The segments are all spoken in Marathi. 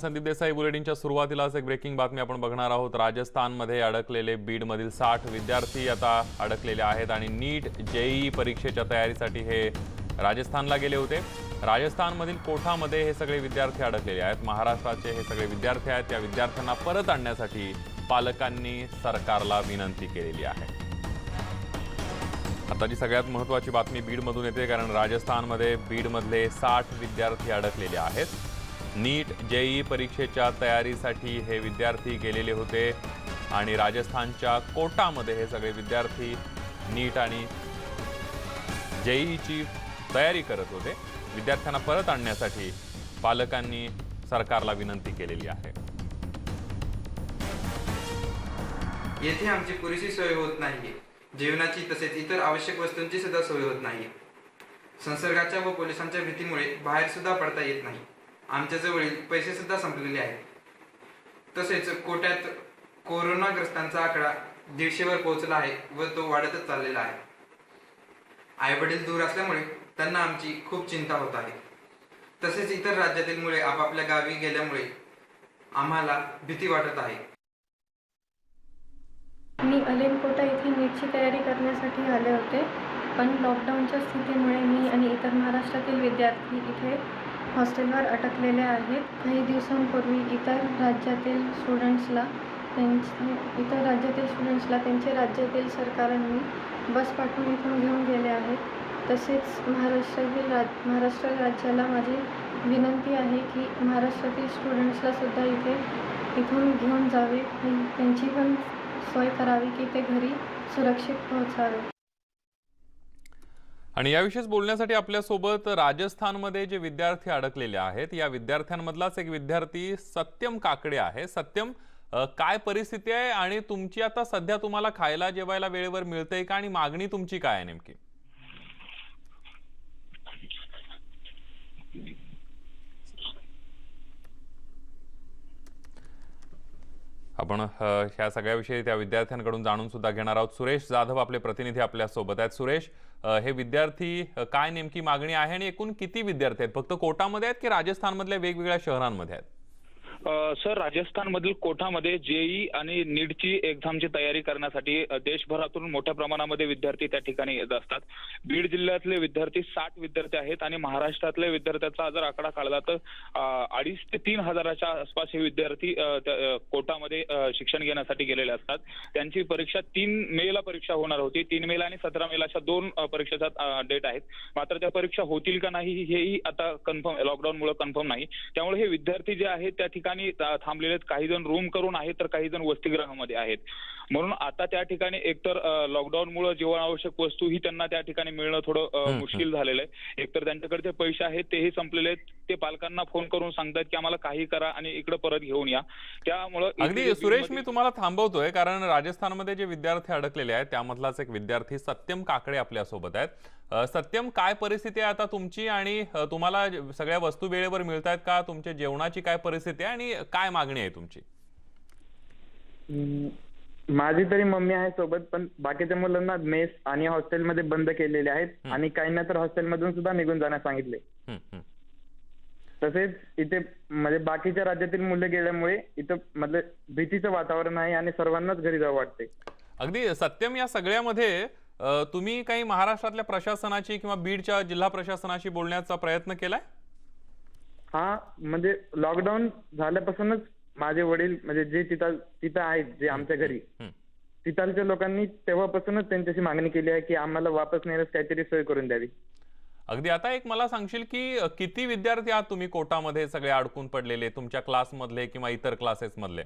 संदीप देसाई बुलेटिनच्या सुरुवातीलाच एक ब्रेकिंग बातमी आपण बघणार आहोत. राजस्थानमध्ये अडकलेले बीडमधील साठ विद्यार्थी आता अडकलेले आहेत आणि नीट जेई परीक्षेच्या तयारीसाठी हे राजस्थानला गेले होते. राजस्थानमधील कोठामध्ये हे सगळे विद्यार्थी अडकलेले आहेत. महाराष्ट्राचे हे सगळे विद्यार्थी आहेत. त्या विद्यार्थ्यांना परत आणण्यासाठी पालकांनी सरकारला विनंती केलेली आहे. आताची सगळ्यात महत्त्वाची बातमी बीडमधून येते कारण राजस्थानमध्ये बीडमधले साठ विद्यार्थी अडकलेले आहेत. नीट जेई परीक्षेच्या तयारीसाठी हे विद्यार्थी गेलेले होते आणि राजस्थानच्या कोटामध्ये हे सगळे विद्यार्थी नीट आणि जेईची तयारी करत होते. विद्यार्थ्यांना परत आणण्यासाठी पालकांनी सरकारला विनंती केलेली आहे. येथे आमची पुरेशी सोय होत नाही जेवणाची तसेच इतर आवश्यक वस्तूंची सुद्धा सोय होत नाही संसर्गाच्या व पोलिसांच्या भीतीमुळे बाहेर सुद्धा पडता येत नाही. आमच्या जवळील पैसे सुद्धा संपलेले आहेत. तसेच कोट्यात कोरोनाग्रस्तांचा आकडा दीडशेवर पोहोचला आहे व तो वाढतच चाललेला आहे. आई वडील दूर असल्यामुळे त्यांना आमची खूप चिंता होत आहे. तसेच इतर राज्यातील मुळे आपापल्या गावी गेल्यामुळे आम्हाला भीती वाटत आहे. मी अलिमकोटा येथे नीटची तयारी करण्यासाठी आले होते. पण लॉकडाऊनच्या स्थितीमुळे मी आणि इतर महाराष्ट्रातील विद्यार्थी इथे हॉस्टेलवर अटकलेले आहेत. काही दिवसांपूर्वी इतर राज्यातील स्टुडंट्सला त्यांचे इतर राज्यातील स्टुडंट्सला त्यांच्या राज्यातील सरकारांनी बस पाठवून इथून घेऊन गेले आहेत. तसेच महाराष्ट्रातील राज महाराष्ट्र राज्याला माझी विनंती आहे की महाराष्ट्रातील स्टुडंट्सला सुद्धा इथे इथून घेऊन जावे. त्यांची पण सोय करावी की ते घरी सुरक्षित पोहोचावे. आणि याविषयीच बोलण्यासाठी आपल्यासोबत राजस्थानमध्ये जे विद्यार्थी अडकलेले आहेत या विद्यार्थ्यांमधलाच एक विद्यार्थी सत्यम काकडे आहे. सत्यम काय परिस्थिती आहे आणि तुमची आता सध्या तुम्हाला खायला जेवायला वेळेवर मिळते का आणि मागणी तुमची काय आहे नेमकी? आपण ह्या सगळ्याविषयी त्या विद्यार्थ्यांकडून जाणून सुद्धा घेणार आहोत. सुरेश जाधव आपले प्रतिनिधी आपल्यासोबत आहेत. सुरेश हे विद्यार्थी काय नेमकी मागणी आहे आणि एकूण किती विद्यार्थी आहेत? फक्त कोटामध्ये आहेत की राजस्थानमधल्या वेगवेगळ्या शहरांमध्ये आहेत? सर राजस्थानमधील कोठामध्ये जेई आणि नीटची एक्झामची तयारी करण्यासाठी देशभरातून मोठ्या प्रमाणामध्ये विद्यार्थी त्या ठिकाणी येत असतात. बीड जिल्ह्यातले विद्यार्थी साठ विद्यार्थी आहेत आणि महाराष्ट्रातल्या विद्यार्थ्याचा जर आकडा काढला तर अडीच ते तीन हजाराच्या आसपास हे विद्यार्थी कोटामध्ये शिक्षण घेण्यासाठी गेलेले असतात. त्यांची परीक्षा तीन मे ला परीक्षा होणार होती. तीन मेला आणि सतरा मेला अशा दोन परीक्षेचा डेट आहेत. मात्र त्या परीक्षा होतील का नाही हेही आता कन्फर्म लॉकडाऊनमुळे कन्फर्म नाही. त्यामुळे हे विद्यार्थी जे आहेत त्या ठिकाणी था- थांबलेले आहेत काही जण रूम करून आहेत तर काही जण वसतिगृहामध्ये आहेत. म्हणून आता त्या ठिकाणी एकतर लॉकडाऊनमुळे जीवनावश्यक वस्तू ही त्यांना त्या ठिकाणी मिळणं थोडं. मुश्किल झालेलं आहे. एकतर त्यांच्याकडे जे पैसे आहेत तेही संपलेले आहेत. ते पालकांना फोन करून सांगतात की आम्हाला काही करा आणि इकडे परत घेऊन या. त्यामुळं अगदी सुरेश मी तुम्हाला थांबवतोय कारण राजस्थानमध्ये जे विद्यार्थी अडकलेले आहेत त्यामधलाच एक विद्यार्थी सत्यम काकडे आपल्यासोबत आहेत. सत्यम काय परिस्थिती आहे आता तुमची? आणि तुम्हाला सगळ्या वस्तू वेळेवर मिळत आहेत का? तुमच्या जेवणाची काय परिस्थिती आहे? आणि काय मागणी आहे तुमची? माझी तरी मम्मी आहे सोबत पण बाकीच्या मुलांना मेस आणि हॉस्टेलमध्ये बंद केलेले आहेत. आणि काहींना तर हॉस्टेलमधून सुद्धा निघून जाण्यास सांगितले. तसेच इथे म्हणजे बाकीच्या राज्यातील मुलं गेल्यामुळे इथं मतलब भीतीचं वातावरण आहे आणि सर्वांनाच घरी जावं वाटते अगदी सत्यम या सगळ्यामध्ये तुम्ही काही महाराष्ट्रातल्या प्रशासनाची किंवा बीडच्या जिल्हा प्रशासनाशी बोलण्याचा प्रयत्न केलाय? हा म्हणजे लॉकडाऊन झाल्यापासूनच माझे वडील म्हणजे जे तिथं तिथं आहेत जे आमच्या घरी. तिथालच्या लोकांनी तेव्हापासूनच त्यांच्याशी मागणी केली आहे की आम्हाला वापस नेण्यास काहीतरी सोय करून द्यावी. अगदी. आता एक मला सांगशील की किती विद्यार्थी आहात तुम्ही कोटामध्ये सगळे अडकून पडलेले तुमच्या क्लासमधले किंवा इतर क्लासेस मधले?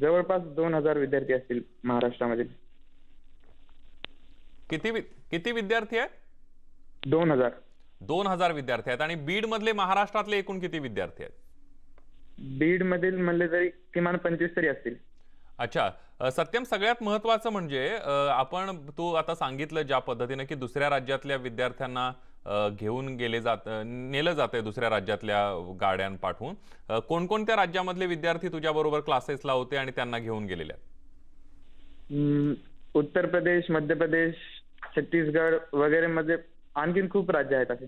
जवळपास दोन हजार विद्यार्थी असतील महाराष्ट्रामध्ये किती किती विद्यार्थी आहेत? दोन हजार. दोन हजार विद्यार्थी आहेत. आणि बीड मधले महाराष्ट्रातले एकूण किती विद्यार्थी आहेत? बीड मधील म्हणले तरी किमान पंचवीस तरी असतील. अच्छा. सत्यम सगळ्यात महत्वाचं म्हणजे आपण तू आता सांगितलं ज्या पद्धतीने की दुसऱ्या राज्यातल्या विद्यार्थ्यांना घेऊन गेले जात नेलं जातंय दुसऱ्या राज्यातल्या गाड्यां पाठवून. कोणकोणत्या राज्यामधले विद्यार्थी तुझ्या बरोबर क्लासेसला होते आणि त्यांना घेऊन गेलेले आहेत? उत्तर प्रदेश मध्य प्रदेश छत्तीसगड वगैरे मध्ये आणखीन खूप राज्य आहेत असे.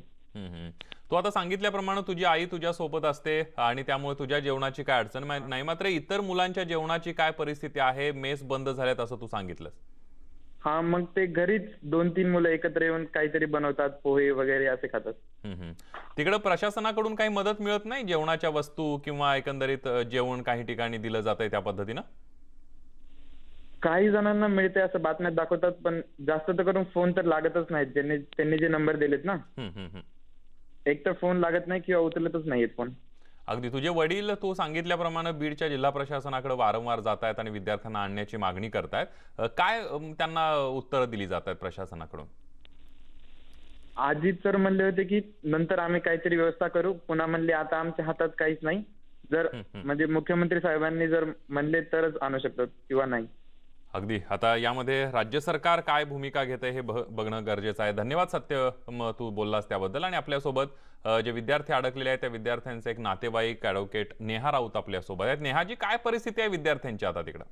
तू आता सांगितल्याप्रमाणे तुझी आई तुझ्या सोबत असते आणि त्यामुळे तुझ्या जेवणाची काय अडचण नाही. मात्र इतर मुलांच्या जेवणाची काय परिस्थिती आहे? मेस बंद झाल्यात असं तू सांगितलंस. हा मग ते घरीच दोन तीन मुलं एकत्र येऊन काहीतरी बनवतात पोहे वगैरे असे खातात. तिकडं प्रशासनाकडून काही मदत मिळत नाही जेवणाच्या वस्तू किंवा एकंदरीत जेवण काही ठिकाणी दिलं जात आहे त्या पद्धतीनं? काही जणांना मिळते असं बातम्यात दाखवतात पण जास्त तर करून फोन तर लागतच नाहीत. ज्यांनी त्यांनी जे नंबर दिलेत ना. एक तर फोन लागत नाही किंवा उचलतच नाहीत फोन. अगदी. तुझे वडील तू सांगितल्याप्रमाणे बीडच्या जिल्हा प्रशासनाकडे वारंवार जात आहेत आणि विद्यार्थ्यांना आणण्याची मागणी करतायत. काय त्यांना उत्तरं दिली जात आहेत प्रशासनाकडून? आजी तर म्हणले होते की नंतर आम्ही काहीतरी व्यवस्था करू. पुन्हा म्हणले आता आमच्या हातात काहीच नाही. जर. म्हणजे मुख्यमंत्री साहेबांनी जर म्हणले तरच आणू शकतो किंवा नाही. अगदी. आता यामध्ये राज्य सरकार काय भूमिका घेते हे बघणं गरजेचं आहे. धन्यवाद सत्य मग तू बोललास त्याबद्दल आणि आपल्यासोबत जे विद्यार्थी अडकलेले आहेत त्या विद्यार्थ्यांचे एक नातेवाईक ॲडव्होकेट नेहा राऊत आपल्यासोबत आहेत. नेहाजी काय परिस्थिती आहे विद्यार्थ्यांची आता तिकडं?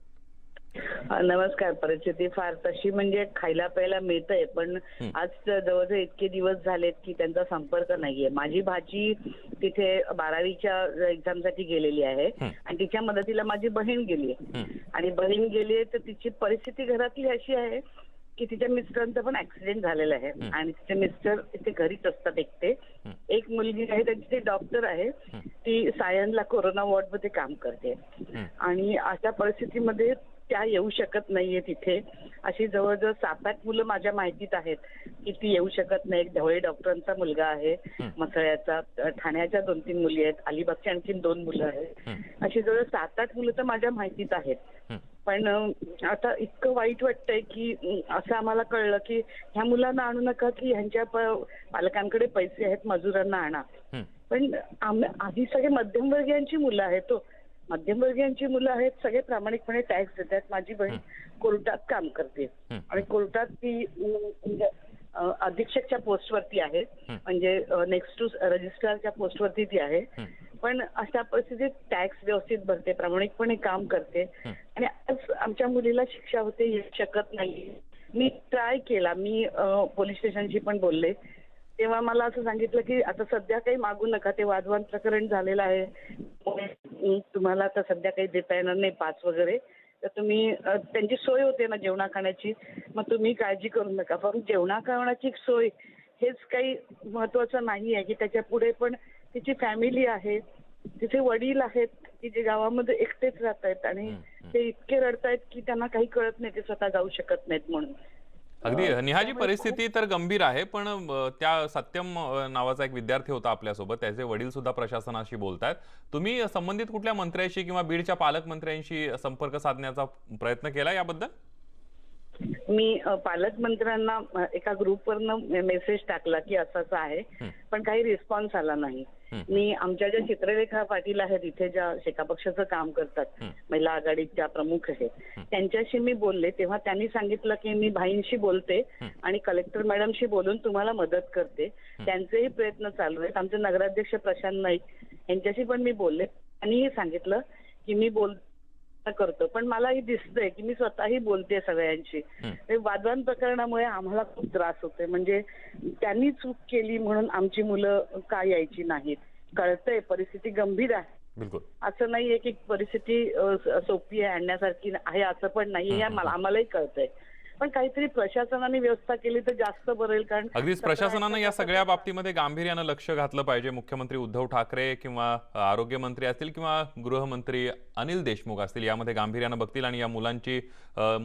नमस्कार. परिस्थिती फार तशी म्हणजे खायला प्यायला मिळतंय पण आज जवळजवळ इतके दिवस झालेत की त्यांचा संपर्क नाहीये. माझी भाची तिथे बारावीच्या एक्झामसाठी गेलेली आहे. आणि तिच्या मदतीला माझी बहीण गेली. आणि बहीण गेली तर तिची परिस्थिती घरातली अशी आहे की तिच्या मिस्टरांचा पण ऍक्सिडेंट झालेला आहे आणि तिचे मिस्टर तिथे घरीच असतात एकटे. एक मुलगी आहे त्यांची ती डॉक्टर आहे. ती सायनला कोरोना वॉर्डमध्ये काम करते. आणि अशा परिस्थितीमध्ये त्या येऊ शकत नाहीये तिथे. अशी जवळजवळ सात आठ मुलं माझ्या माहितीत आहेत की ती येऊ शकत नाही एक ढवळे डॉक्टरांचा मुलगा आहे मसळ्याचा ठाण्याच्या दोन तीन मुली आहेत अलिबागची आणखी दोन मुलं आहेत. अशी जवळ सात आठ मुलं तर माझ्या माहितीत आहेत. हं. पण आता इतकं वाईट वाटतंय की असं आम्हाला कळलं की ह्या मुलांना आणू नका की ह्यांच्या पालकांकडे पैसे आहेत मजुरांना आणा. हं. पण आधी सगळे मध्यमवर्गीयांची मुलं आहेत तो मध्यमवर्गीयांची मुलं आहेत सगळे प्रामाणिकपणे टॅक्स देतात. माझी बहीण कोर्टात काम करते. आणि कोर्टात ती म्हणजे, अधीक्षकच्या पोस्टवरती आहे. म्हणजे नेक्स्ट टू रजिस्ट्रारच्या पोस्टवरती ती आहे. पण अशा परिस्थितीत टॅक्स व्यवस्थित भरते प्रामाणिकपणे काम करते. आणि आज आमच्या मुलीला शिक्षा होते येऊ शकत नाही. मी ट्राय केला. मी पोलीस स्टेशनशी पण बोलले. तेव्हा मला असं सांगितलं की आता सध्या काही मागू नका. ते वादवाद प्रकरण झालेलं आहे. तुम्हाला आता सध्या काही देता येणार नाही पाच वगैरे. तर तुम्ही त्यांची सोय होते ना जेवणा खाण्याची. मग तुम्ही काळजी करू नका. पण जेवणा खाण्याची सोय हेच काही महत्वाचं नाही आहे. की त्याच्या पुढे पण तिची फॅमिली आहे तिचे वडील आहेत की जे गावामध्ये एकटेच राहत आहेत आणि ते इतके रडतायत की त्यांना काही कळत नाही ते स्वतः जाऊ शकत नाहीत म्हणून. अगदी. निहाजी परिस्थिती तर गंभीर आहे पण त्या सत्यम नावाचा एक विद्यार्थी होता आपल्यासोबत. त्याचे वडील सुद्धा प्रशासनाशी बोलतायत. तुम्ही संबंधित कुठल्या मंत्र्याशी किंवा बीडच्या पालकमंत्र्यांशी संपर्क साधण्याचा प्रयत्न केला याबद्दल? मी पालकमंत्र्यांना एका ग्रुपवरनं मेसेज टाकला की असं असं आहे पण काही रिस्पॉन्स आला नाही. मी आमच्या ज्या चित्ररेखा पाटील आहेत इथे ज्या शेका पक्षाचं काम करतात महिला आघाडीच्या प्रमुख आहेत त्यांच्याशी मी बोलले तेव्हा त्यांनी सांगितलं की मी भाईंशी बोलते आणि कलेक्टर मॅडमशी बोलून तुम्हाला मदत करते. त्यांचेही प्रयत्न चालू आहेत. आमचे नगराध्यक्ष प्रशांत नाईक यांच्याशी पण मी बोलले. त्यांनीही सांगितलं की मी बोल करतो. पण मलाही दिसतंय की मी स्वतःही बोलते सगळ्यांशी. हे. वादवान प्रकरणामुळे आम्हाला खूप त्रास होतोय. म्हणजे त्यांनी चूक केली म्हणून आमची मुलं का यायची नाहीत? कळतंय परिस्थिती गंभीर आहे. असं नाहीये की परिस्थिती सोपी आहे आणण्यासारखी आहे असं पण नाही हे आम्हाला- आम्हालाही कळतंय. पण काहीतरी प्रशासनाने व्यवस्था केली तर जास्त बरं होईल कारण अगदीच प्रशासनानं या सगळ्या बाबतीमध्ये गांभीर्यानं लक्ष घातलं पाहिजे. मुख्यमंत्री उद्धव ठाकरे किंवा आरोग्यमंत्री असतील किंवा गृहमंत्री अनिल देशमुख असतील यामध्ये गांभीर्यानं बघतील आणि या मुलांची अ,